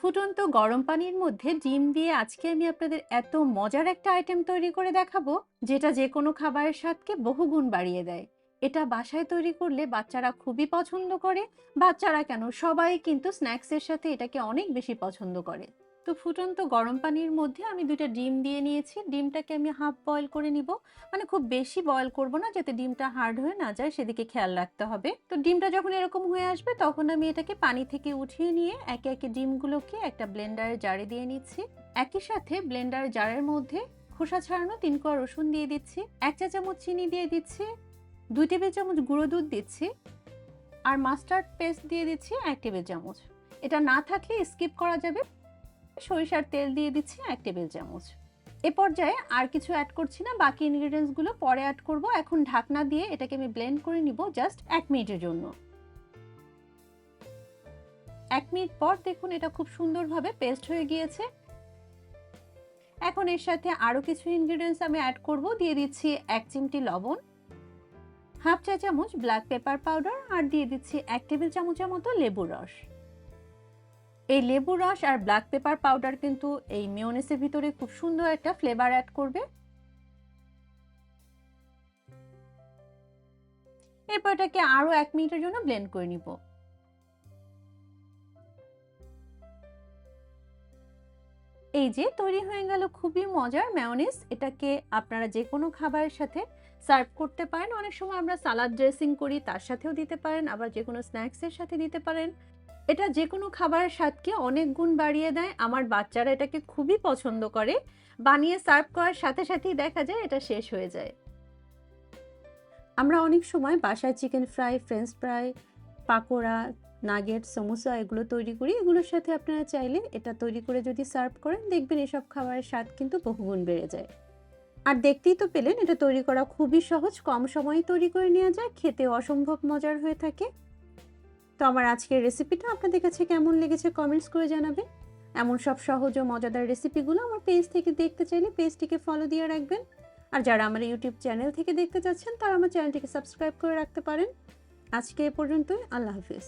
ফুটন্ত গরম পানির মধ্যে ডিম দিয়ে আজকে আমি আপনাদের এত মজার একটা আইটেম তৈরি করে দেখাবো, যেটা যে কোনো খাবারের স্বাদকে বহুগুণ বাড়িয়ে দেয়। এটা বাসায় তৈরি করলে বাচ্চারা খুবই পছন্দ করে, বাচ্চারা কেন সবাই কিন্তু স্ন্যাক্সের সাথে এটাকে অনেক বেশি পছন্দ করে। তো ফুটন্ত গরম পানির মধ্যে আমি দুইটা ডিম দিয়ে নিয়েছি। ডিমটাকে আমি হাফ বয়েল করে নিব। মানে খুব বেশি বয়েল করব না, যাতে ডিমটা হার্ড হয়ে না যায়, সেদিকে খেয়াল রাখতে হবে। তো ডিমটা যখন এরকম হয়ে আসবে, তখন আমি এটাকে পানি থেকে উঠিয়ে নিয়ে একে একে ডিমগুলোকে একটা ব্লেন্ডারে জারে দিয়ে নিচ্ছি। একই সাথে ব্লেন্ডার জারের মধ্যে খোসা ছাড়ানো তিন কোয়া রসুন দিয়ে দিচ্ছি। এক চা চামচ চিনি দিয়ে দিচ্ছি। দুই টেবিল চামচ গুঁড়ো দুধ দিচ্ছি। আর মাস্টার্ড পেস্ট দিয়ে দিচ্ছি এক টেবিল চামচ। এটা না থাকলে স্কিপ করা যাবে। সরিষার তেল দিয়ে দিচ্ছি এক টেবিল চামচ। এ পর্যায়ে আর কিছু অ্যাড করছি না, বাকি ইনগ্রিডিয়েন্টসগুলো পরে অ্যাড করব। এখন ঢাকনা দিয়ে এটাকে আমি ব্লেন্ড করে নিব জাস্ট এক মিনিটের জন্য। এক মিনিট পর দেখুন এটা খুব সুন্দরভাবে পেস্ট হয়ে গিয়েছে। এখন এর সাথে আরও কিছু ইনগ্রিডিয়েন্টস আমি অ্যাড করব। দিয়ে দিচ্ছি এক চিমটি লবণ, হাফ চা চামচ ব্ল্যাক পেপার পাউডার আর দিয়ে দিচ্ছি এক টেবিল চামচের মতো লেবুর রস। এই লেবু রস আর ব্ল্যাক পেপার পাউডার কিন্তু এই মেয়নেসের ভিতরে খুব সুন্দর একটা ফ্লেভার অ্যাড করবে। এরপর এটাকে আরও এক মিনিটের জন্য ব্লেন্ড করে নিব। এই যে তৈরি হয়ে গেল খুবই মজার ম্যায়োনিজ এটাকে আপনারা যে কোনো খাবারের সাথে সার্ভ করতে পারেন। অনেক সময় আমরা সালাদ ড্রেসিং করি, তার সাথেও দিতে পারেন, আবার যে কোনো স্ন্যাক্সের সাথে দিতে পারেন। এটা যে কোনো খাবারের স্বাদকে অনেক গুণ বাড়িয়ে দেয়। আমার বাচ্চারা এটাকে খুবই পছন্দ করে। বানিয়ে সার্ভ করার সাথে সাথেই দেখা যায় এটা শেষ হয়ে যায়। আমরা অনেক সময় বাসায় chicken fry, french fry, pakora, nugget, samosa এগুলো তৈরি করি। এগুলোর সাথে আপনারা চাইলে এটা তৈরি করে যদি সার্ভ করেন, দেখবেন এসব খাবারের স্বাদ কিন্তু বহুগুণ বেড়ে যায়। আর দেখতেই তো পেলেন, এটা তৈরি করা খুবই সহজ। কম সময়ে তৈরি করে নেওয়া যায়, খেতে অসম্ভব মজার হয়ে থাকে। তো আমার আজকের রেসিপিটা আপনাদের কাছে কেমন লেগেছে কমেন্টস করে জানাবেন। এমন সব সহজ ও মজাদার রেসিপিগুলো আমার পেজ থেকে দেখতে চাইলে পেজটিকে ফলো দিয়ে রাখবেন। আর যারা আমার ইউটিউব চ্যানেল থেকে দেখতে চাচ্ছেন, তারা আমার চ্যানেলটিকে সাবস্ক্রাইব করে রাখতে পারেন। আজকে এ পর্যন্তই, আল্লাহ হাফিজ।